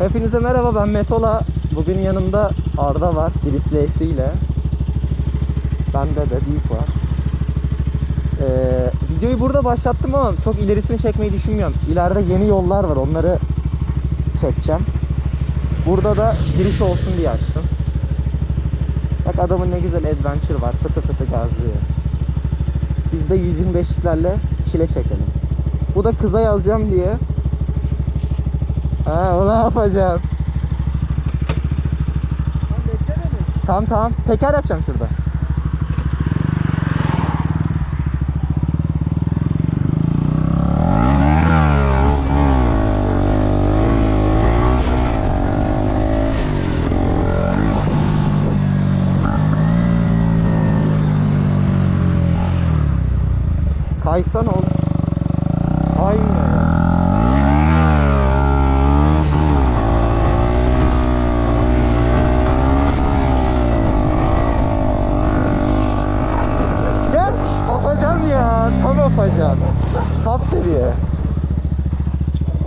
Hepinize merhaba ben Metola. Bugün yanımda Arda var Driftlesi ile. Bende de Deep var. Ee, videoyu burada başlattım ama çok ilerisini çekmeyi düşünmüyorum. İleride yeni yollar var onları çekeceğim. Burada da giriş olsun diye açtım. Bak adamın ne güzel adventure var. Fıtı fıtı gazlıyor. Biz de 125'liklerle çile çekelim. Bu da kıza yazacağım diye Ha o ne yapacağım? Tamam tamam. Teker yapacağım şurada. Kaysan oğlum. Kaymıyor ya. Gel. Afacan ya. Tam afacan. Top seviye.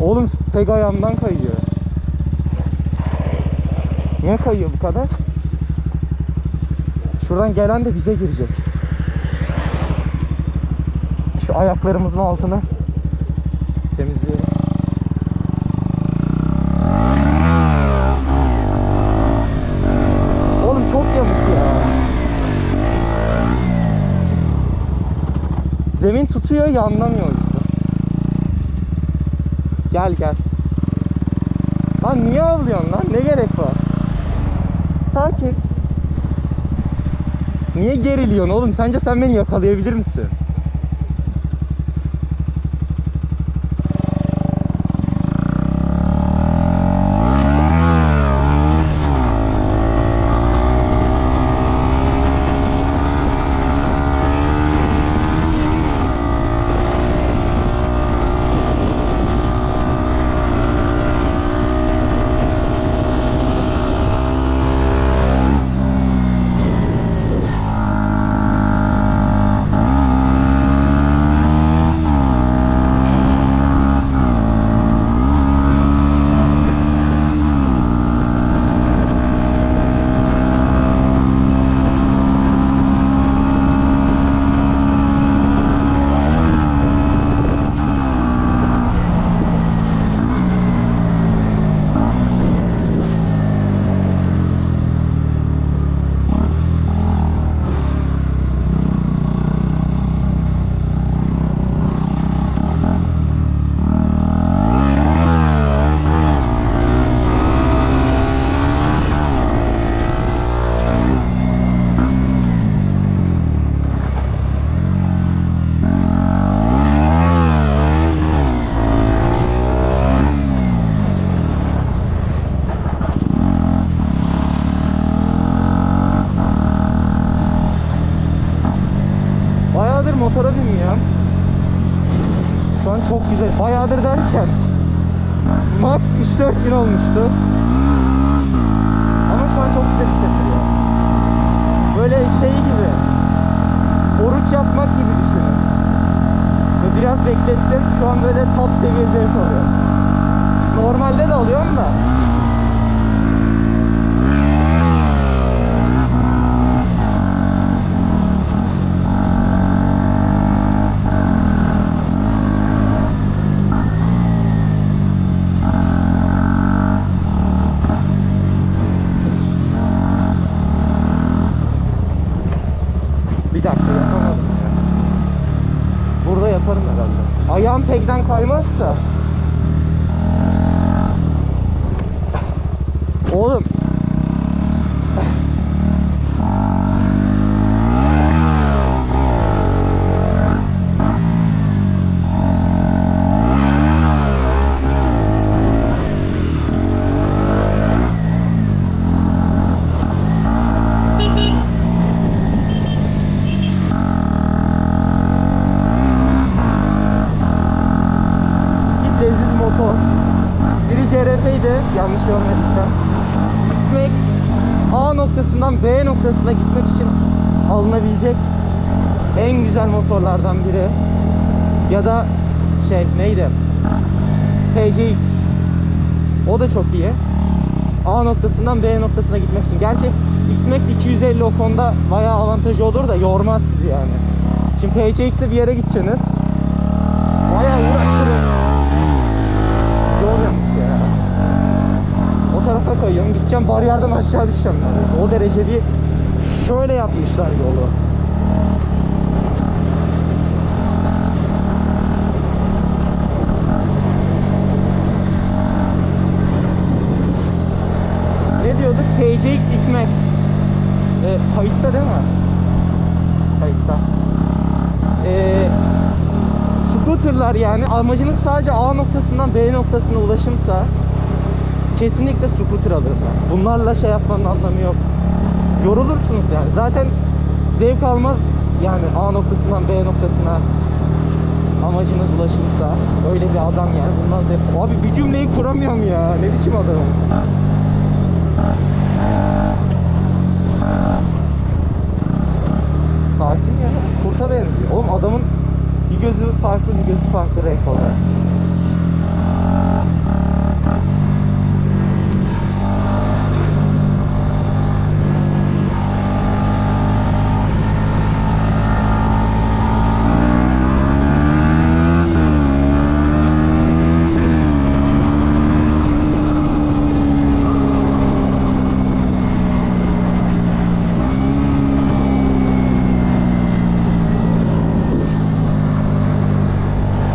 Oğlum tek ayağımdan kayıyor. Niye kayıyor bu kadar? Şuradan gelen de bize girecek. Şu ayaklarımızın altını temizleyelim. Oğlum çok yamuk ya. Zemin tutuyor yanlamıyor yüzden. Gel gel. Lan niye ağlıyorsun lan? Ne gerek var? Sakin. Niye geriliyorsun oğlum? Sence sen beni yakalayabilir misin? Bayağıdır motora binmiyorum. Şu an çok güzel. Bayağıdır derken max 3-4 gün olmuştu. Ama şu an çok güzel hissettiriyor. Böyle şey gibi. Oruç yapmak gibi düşünün. Biraz beklettim. Şu an böyle top seviye zevk oluyor. Normalde de alıyorum da. Bir dakika yapamadım ya. Burada yaparım herhalde. Ayağım pekten kaymazsa. Oğlum. Git leziz motor. Biri CRF'ydi yanlış görmediysem. X-Max A noktasından B noktasına gitmek için alınabilecek en güzel motorlardan biri. Ya da şey neydi? TCX. O da çok iyi. A noktasından B noktasına gitmek için. Gerçi X-Max 250 o konuda bayağı avantajı olur da yormaz sizi yani. Şimdi PCX'de bir yere gideceksiniz. Bayağı uğraştırır. Yol yapmış ya. O tarafa Gideceğim bariyerden aşağı düşeceğim. O derece bir şöyle yapmışlar yolu. Ne diyorduk? PCX X-Max. E, kayıtta değil mi? Kayıtta. E, scooterlar yani amacınız sadece A noktasından B noktasına ulaşımsa kesinlikle scooter alırım. Bunlarla şey yapmanın anlamı yok. Yorulursunuz yani. Zaten zevk almaz yani A noktasından B noktasına amacınız ulaşımsa öyle bir adam yani. Bundan zevk abi bir cümleyi kuramıyorum ya. Ne biçim adamım sakin ya. Kurta benziyor. Oğlum adamın bir gözü farklı bir gözü farklı renk olarak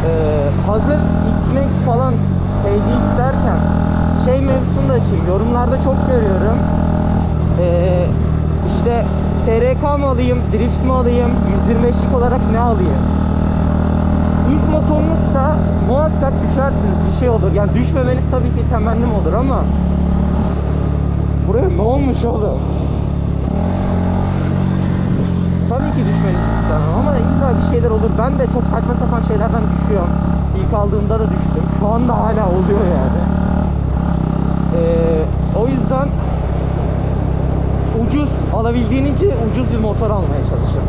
Ee, hazır X-Max falan PCX derken şey mevzusunu da açayım. Yorumlarda çok görüyorum. Ee, işte SRK mı alayım, drift mi alayım, 125'lik olarak ne alayım? Motorunuzsa muhakkak düşersiniz bir şey olur. Yani düşmemeniz tabii ki temennim olur ama buraya ne olmuş oğlum? Tabii ki düşmenizi istemem ama illa bir şeyler olur. Ben de çok saçma sapan şeylerden düşüyorum. İlk aldığımda da düştüm. Şu anda hala oluyor yani. Ee, o yüzden ucuz alabildiğinizce ucuz bir motor almaya çalışın.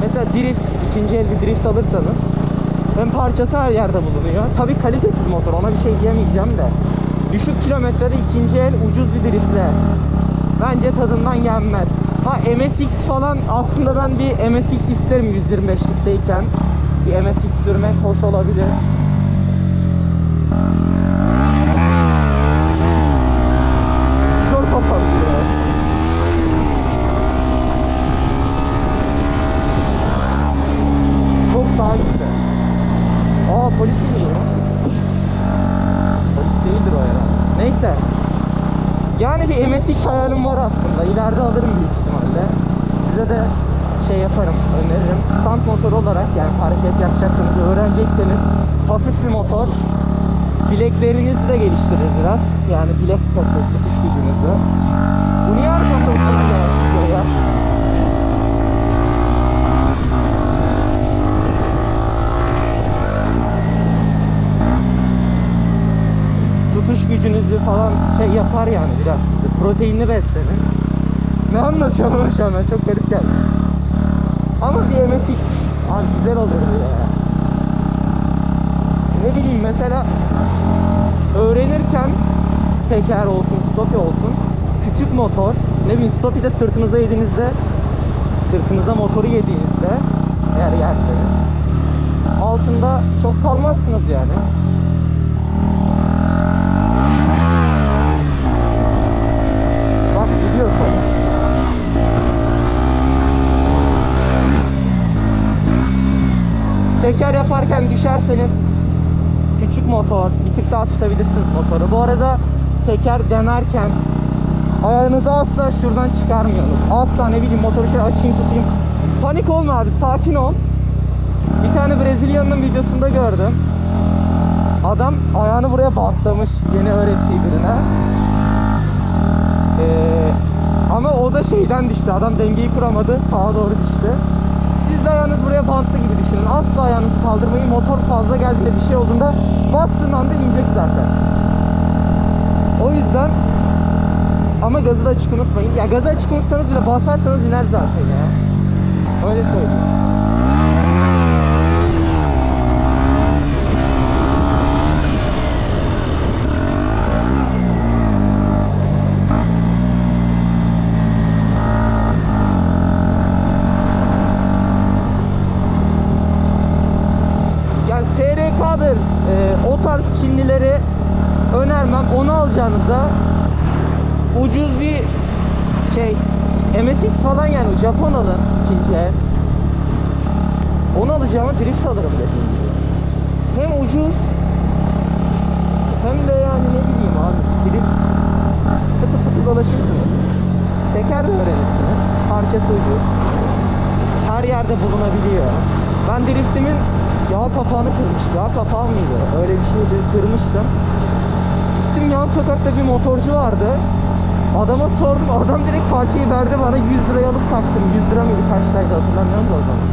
Mesela drift, ikinci el bir drift alırsanız hem parçası her yerde bulunuyor. Tabii kalitesiz motor ona bir şey diyemeyeceğim de. Düşük kilometrede ikinci el ucuz bir driftle bence tadından yenmez. Ha MSX falan aslında ben bir MSX isterim 125'likteyken. Bir MSX sürmek hoş olabilir. Neyse. Yani bir MSX hayalim var aslında. İleride alırım büyük ihtimalle. Size de şey yaparım, öneririm. Stand motor olarak yani hareket yapacaksanız, öğrenecekseniz hafif bir motor. Bileklerinizi de geliştirir biraz. Yani bilek kası, tutuş gücünüzü. Bu niye arkamda oturuyor ya? tutuş gücünüzü falan şey yapar yani biraz sizi. Proteinli beslenin. Ne anlatıyorum şu an çok garip geldi. Ama bir MSX abi güzel olurdu ya. Ne bileyim mesela öğrenirken teker olsun, stopi olsun küçük motor ne bileyim stopi de sırtınıza yediğinizde sırtınıza motoru yediğinizde eğer yerseniz altında çok kalmazsınız yani. Bak gidiyor sonra. Teker yaparken düşerseniz küçük motor bir tık daha tutabilirsiniz motoru. Bu arada teker denerken ayağınızı asla şuradan çıkarmıyorsunuz. Asla ne bileyim motoru şöyle açayım tutayım. Panik olma abi sakin ol. Bir tane Brezilyalı'nın videosunda gördüm. Adam ayağını buraya bantlamış yeni öğrettiği birine. Ee, ama o da şeyden düştü. Adam dengeyi kuramadı. Sağa doğru düştü. Siz de ayağınız buraya bantlı gibi düşünün. Asla ayağınızı kaldırmayın. Motor fazla geldiğinde bir şey olduğunda bastığın anda inecek zaten. O yüzden ama gazı da açık unutmayın. Ya gazı açık unutsanız bile basarsanız iner zaten ya. Öyle söyleyeyim. Önermem. Onu alacağınıza ucuz bir şey MSX falan yani Japon alın ikinci el. Onu alacağıma drift alırım dediğim gibi. Hem ucuz hem de yani ne bileyim abi drift fıtı fıtı dolaşırsınız. Teker de öğrenirsiniz. Parçası ucuz. Her yerde bulunabiliyor. Ben driftimin yağ kapağını kırmıştım. Yağ kapağı mıydı? Öyle bir şeydi. Kırmıştım. Gittim yan sokakta bir motorcu vardı. Adama sordum. Adam direkt parçayı verdi bana 100 liraya alıp taktım. 100 lira mıydı kaç liraydı hatırlamıyorum da o zaman.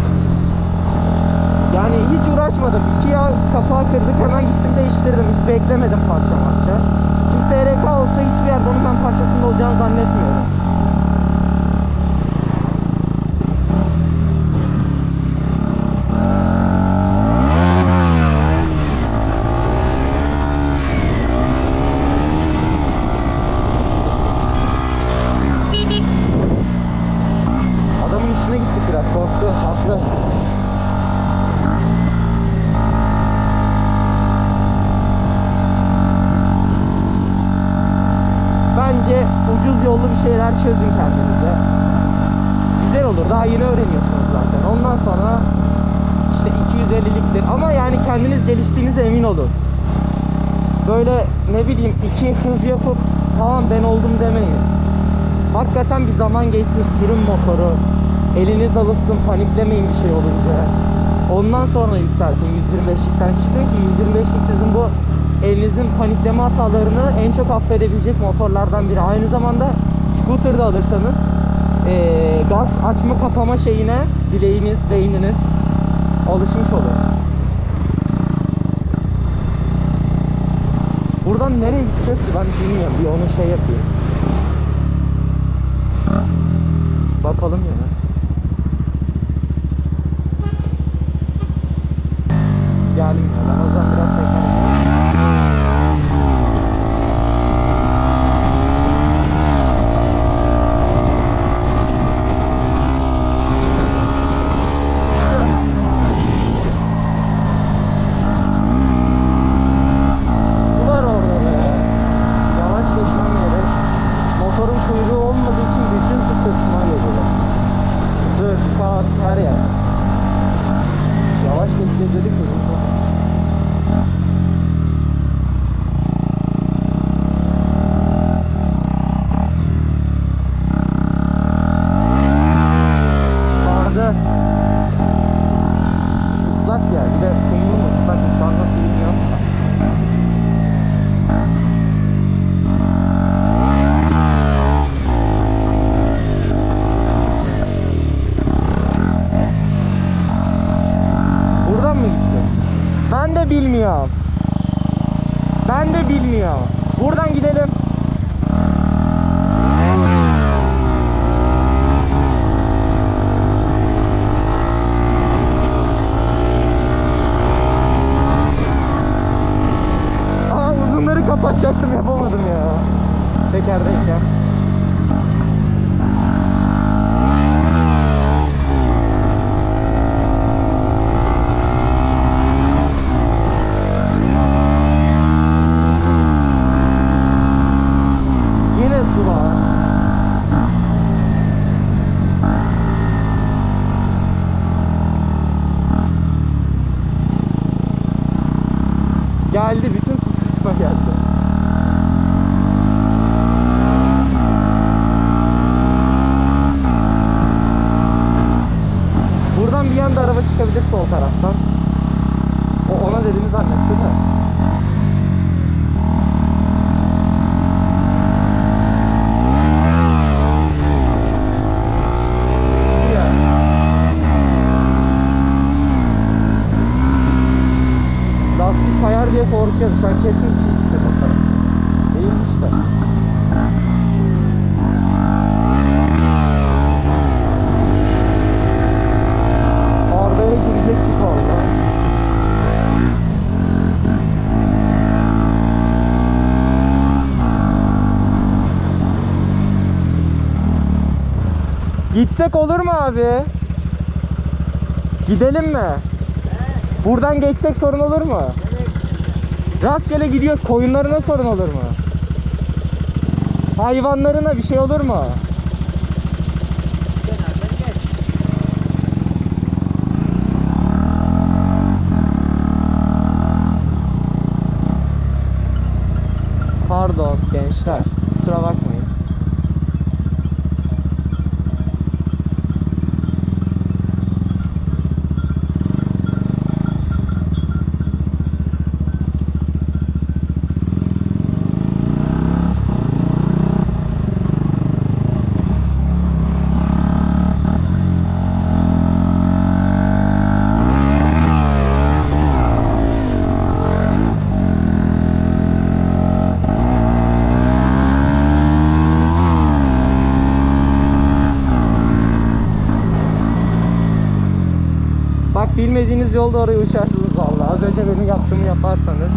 Yani hiç uğraşmadım. İki yağ kapağı kırdık. Hemen gittim değiştirdim. Hiç beklemedim parça parça. Şimdi SRK olsa hiçbir yerde onun ben parçasında olacağını zannetmiyorum. Adamın üstüne gittik biraz korktu. Haklı. Bence ucuz yollu bir şeyler çözün kendinize. Güzel olur. Daha yeni öğreniyorsunuz zaten. Ondan sonra işte 250'liktir. Ama yani kendiniz olun. Böyle ne bileyim iki hız yapıp tamam ben oldum demeyin. Hakikaten bir zaman geçsin sürün motoru. Eliniz alışsın paniklemeyin bir şey olunca. Ondan sonra yükseltin 125'likten çıkın ki 125'lik sizin bu elinizin panikleme hatalarını en çok affedebilecek motorlardan biri. Aynı zamanda scooter'da alırsanız eee, gaz açma kapama şeyine bileğiniz, beyniniz alışmış olur. Buradan nereye gideceğiz ben bilmiyorum. Bir onu şey yapayım. Bakalım ya. Geldim ya. Ben biraz tekrar. De bilmiyorum. Ben de bilmiyorum. Buradan gidelim. Bir yanda araba çıkabilir sol taraftan. O ona dediğimi zannetti de. Lastik kayar diye korkuyorum. Şu an kesin pisti bakalım. Değil işte. Arabaya girecek gibi oldu. Gitsek olur mu abi? Gidelim mi? Buradan geçsek sorun olur mu? Rastgele gidiyoruz. Koyunlarına sorun olur mu? Hayvanlarına bir şey olur mu? Bilmediğiniz yolda oraya uçarsınız vallahi. Az önce benim yaptığımı yaparsanız.